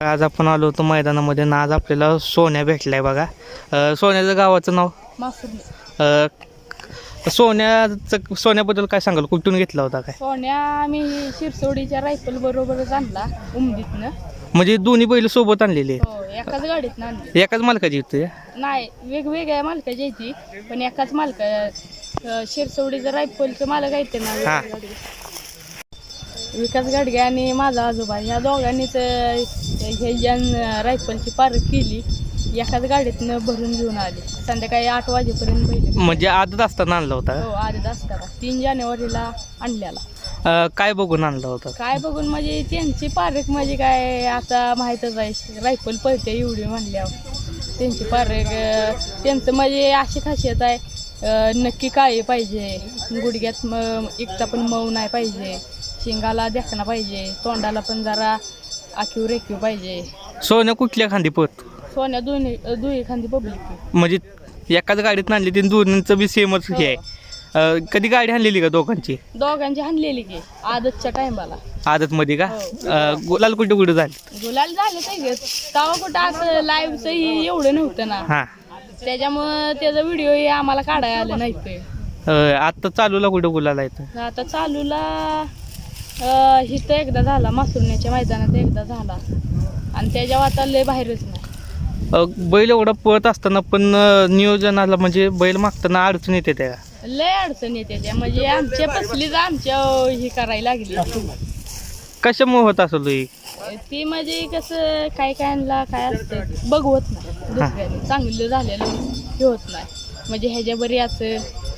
आज आपण आलो होतो मैदानामध्ये आणि आज आपल्याला सोन्या भेटलाय बघा. अ, सोन्याचं गावाचं नाव? अ, सोन्याचं सोन्याबद्दल काय सांगाल? कुठून घेतला होता काय? सोन्या आम्ही शिरसोडीच्या रायफल बरोबरच आणला उमदीतनं. म्हणजे दोन्ही बैल सोबत आणलेले. हो एकाच गाडीत आणली. एकाच मालकाची होती? नाही वेगवेगळ्या मालकाची आहे ती पण एकाच मालका अं, शिरसोडीचं रायफलचं मालक आहे ते ना हा. विकास गाडगे आणि माझा आजोबा ह्या दोघांनीच हे जन रायफलची पार्क केली. एकाच गाडीतनं भरून घेऊन आली. संध्याकाळी आठ वाजेपर्यंत पहिले म्हणजे आदत असताना आणला होता? हो आधीच असताना. तीन जानेवारीला आणल्याला अ, काय बघून आणला होता? काय बघून म्हणजे त्यांची पारख म्हणजे काय आता माहीतच आहे. रायफल पळते एवढी म्हणल्यावर. त्यांची पारख अं, त्यांचं म्हणजे अशी खासियत आहे अं, नक्की काळी पाहिजे. गुडघ्यात म एकटा पण मऊ नाही पाहिजे. शिंगाला देखना पाहिजे तोंडाला पण जरा आखीव रेखीव पाहिजे. सोन्या कुठल्या खांदी पत सोन्या दोन्ही दुई खांदी पब्लिक म्हणजे एकाच गाडीत आणली ती दोन्हीचं बी सेमच हे आहे. अ, कधी गाडी आणलेली का दोघांची? दोघांची हाणलेली की आदतच्या टायमाला. आदतमध्ये का? हो. अ, गुलाल कुठे कुठे झाले? गुलाल झालं ते तवा कुठं असं लाईव्हचं एवढं नव्हतं ना. हां. त्याच्यामुळं त्याचा व्हिडिओ आम्हाला काढायला आलं नाही ते अ, आत्ता चालूला कुठं गुलाल आहे आता चालूला इथं एकदा झाला मासुरण्याच्या मैदानात एकदा झाला. आणि त्याच्या आता लय बाहेरच नाही अ, बैल एवढा पळत असताना पण अ, नियोजनाला म्हणजे बैल मागताना अडचण येते त्या. लय अडचण येते त्या. म्हणजे आमच्या पसलीच आमच्या हे करायला लागली. कशामुळे होत असेल हे? ती म्हणजे कसं काय कायला काय असतं बघवत नाही. दुसऱ्याने चांगलं झालेलं हे होत नाही. म्हणजे ह्याच्या बरी असं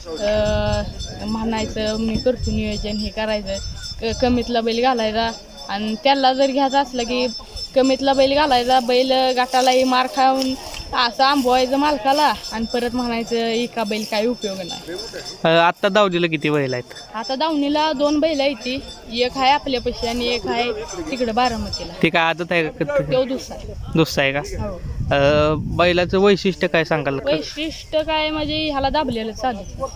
अं, म्हणायचं मी करतो नियोजन हे करायचं. क- कमीतला बैल घालायचा. आणि त्याला जर घ्यायचं असलं की कमीतला बैल घालायचा बैल गाठालाही मार खाऊन असं आंबवायचं मालकाला आणि परत म्हणायचं एका बैल काय उपयोग नाही. आत्ता दावलीला किती बैल आहेत? आता दावणीला दोन बैल आहेत ती. एक आहे आपल्यापाशी आणि एक आहे तिकडं बारामतीला. ते काय आदत आहे का? तो दुसरा. आहे. दुसरा आहे का? हो. अ, बैलाचं वैशिष्ट्य काय सांगाल? का? वैशिष्ट्य काय म्हणजे ह्याला दाबलेलं चालू.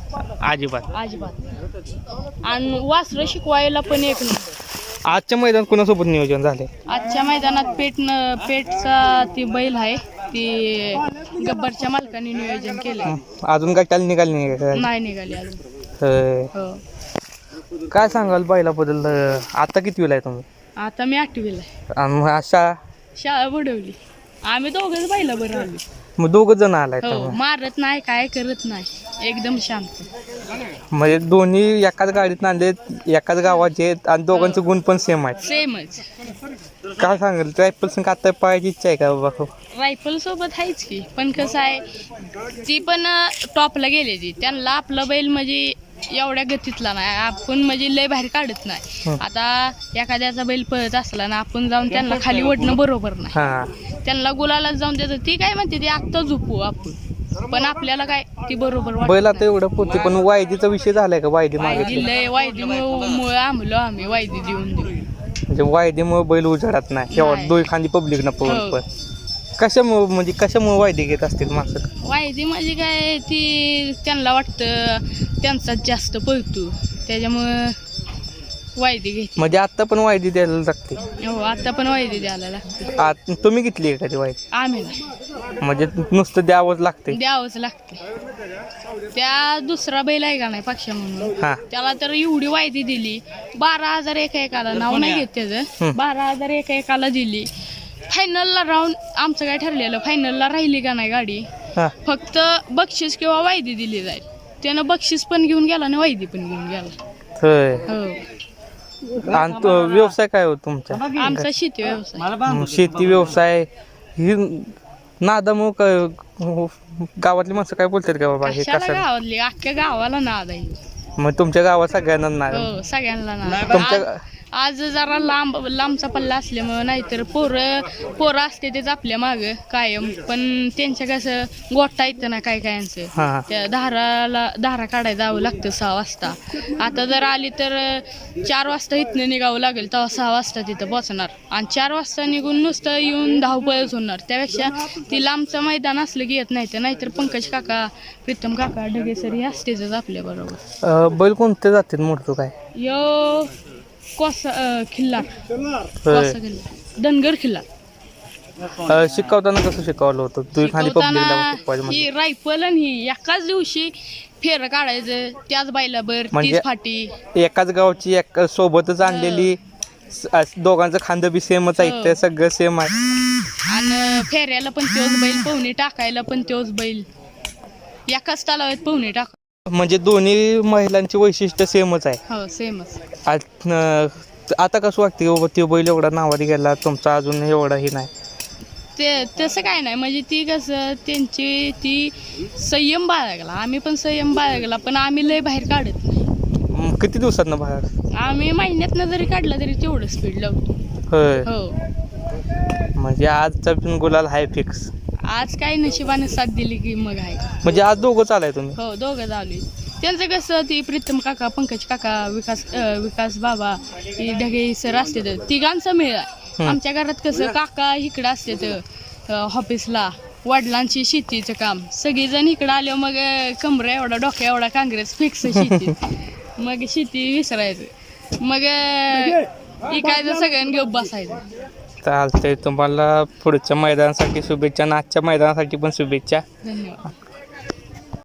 अजिबात. अजिबात. आणि वासरं शिकवायला पण एक नंबर. आजच्या मैदानात कोणासोबत नियोजन झाले आजच्या मैदानात पेट न पेटचा ती बैल आहे. ती गब्बरच्या मालकाने नियोजन केलं अजून काय चाल निघाली नाही का? नाही निघाली अजून. हो. काय सांगाल बैलाबद्दल? अ, आता किती वेळ आहे तुम्ही? आता मी आठवीला आहे. आणि मग अशा? शाळा बुडवली. आम्ही दोघंच बैला बरं आलो. मग दोघ जण आलाय हो तुम्ही. मारत नाही काय करत नाही. एकदम शांत. म्हणजे दोन्ही एकाच गाडीत आणले एकाच गावाचे आहेत आणि दोघांचे गुण पण सेम आहेत. सेमच काय सांगाल? ट्रायपल संघ आता पाहायची इच्छा आहे का बाबा? रायफल सोबत आहेच की पण कसं आहे ती पण टॉपला गेलेली. त्यांना आपलं बैल म्हणजे एवढ्या गतीतला नाही. आपण म्हणजे लय बाहेर काढत नाही. आता एखाद्याचा बैल पळत असला ना आपण जाऊन त्यांना खाली ओढणं बरोबर नाही. हा. त्यांना गुलाला जाऊन देतं. ती काय म्हणते ती आत्ता झोपू आपण. पण आपल्याला काय ती बरोबर वाटत बैल आता नाही. एवढं पोते पण वायदीचा विषय झालाय का? वायदी वायदी मागितली लय वायदी मुळे आंबलो आम्ही वायदी देऊन देऊन. म्हणजे वायदीमुळे बैल उजाडत नाही. एवढं नाही. दोन खांदी पब्लिक न पळून हो. पण कशामुळे म्हणजे कशामुळे वायदी घेत असतील माणसं? वायदी म्हणजे काय ती त्यांना वाटतं त्यांचाच जास्त पळतो. त्याच्यामुळं वायदी घेते म्हणजे आता पण वायदी द्यायला लागते. हो आता पण वायदी द्यायला लागते. आत तुम्ही घेतली आहे का ती वायदी? आम्ही नाही. म्हणजे नुसतं द्यावंच लागते. द्यावंच लागते. त्या दुसरा बैल आहे का नाही पक्षा म्हणून? हा. त्याला तर एवढी वायदी दिली. बारा हजार एका एकाला नाव नाही घेत त्याचं. बारा हजार एका एकाला दिली फायनलला राहून आमचं काय ठरलेलं? फायनलला राहिली का नाही गाडी? हा. फक्त बक्षीस किंवा वायदी दिली जाईल. त्यानं बक्षीस पण घेऊन गेला आणि वायदी पण घेऊन गेला. होय. हो. आणि तो व्यवसाय काय हो तुमचा? आमचा शेती व्यवसाय. मग शेती व्यवसाय ही नादामुळे काय गावातली माणसं काय बोलतात का बाबा? हे कशाला कसं? गावातली? अख्ख्या गावाला नाद आहे. मग तुमच्या गावात सगळ्यांना हो सगळ्यांना नाद तुमच्या आज- जरा लांब लांबचा पल्ला असल्यामुळं नाहीतर पोरं पोरं असते तेच आपल्या माग कायम. पण त्यांच्या कसं गोठा येतं ना काय कायांचं हा. त्या धाराला धारा काढायला जावं लागतं सहा वाजता. आता जर आली तर चार वाजता इथनं निघावं लागेल तेव्हा सहा वाजता तिथं पोचणार आणि चार वाजता निघून नुसतं येऊन धावपळच होणार. त्यापेक्षा ती लांबचं मैदान असलं की येत नाही तर नाहीतर पंकज काका प्रीतम काका ढगेसर हे असतेच आपल्या बरोबर. अं, बैल कोणते जातात मोडतो काय? यो कोसा अं, खिल्लार. होय. कोसा खिल्लार धनगर खिल्लार अं, शिकवताना कसं शिकवलं होतं? तू एखादी शिकवताना ही रायफल आणि ही एकाच दिवशी फेर काढायचं त्याच बायलाबर म्हणजे- तीच फाटी. एकाच गावची एक सोबतच आणलेली स- अस- दोघांचं खांद बी सेमच आहे हो. ते सगळं सेम आहे. आणि फेऱ्याला पण तोच बैल पोहणे टाकायला पण तोच बैल. एकाच तलावात पोहणे टाक म्हणजे दोन्ही महिलांची वैशिष्ट्य सेमच आहे. हो सेमच. आज- न- आता कसं वाटते बाबा ते बैल एवढा नावाने गेला तुमचा अजून एवढा हे नाही? ते तसं काय नाही. म्हणजे ती कसं त्यांची ती संयम बाळगला. आम्ही पण संयम बाळगला पण आम्ही लय बाहेर काढत नाही. म, किती दिवसात बाहेर? आम्ही महिन्यातनं जरी काढला तरी तेवढं स्पीड लावतो होय. हो. म्हणजे आजचा पण गुलाल आहे फिक्स आज काय नशिबाने साथ दिली की मग आहे. म्हणजे आज दोघं चालाय तुम्ही? हो दोघं झाली त्यांचं कसं ती प्रीतम काका पंकज काका विकास अं, विकास बाबा ढगे सर असते तिघांचा मेळ आहे हं. आमच्या घरात कसं काका इकडं असते तर ऑफिसला वडिलांची शेतीचं काम. सगळेजण इकडं आल्यावर मग अं, कमरा एवढा डोक्या एवढा काँग्रेस फिक्स शेती. मग शेती विसरायचं. मग अं, इकायचं सगळ्यांनी घेऊन बसायचं. चालतंय. तुम्हाला पुढच्या मैदानासाठी शुभेच्छा आणि आजच्या मैदानासाठी पण शुभेच्छा. धन्यवाद.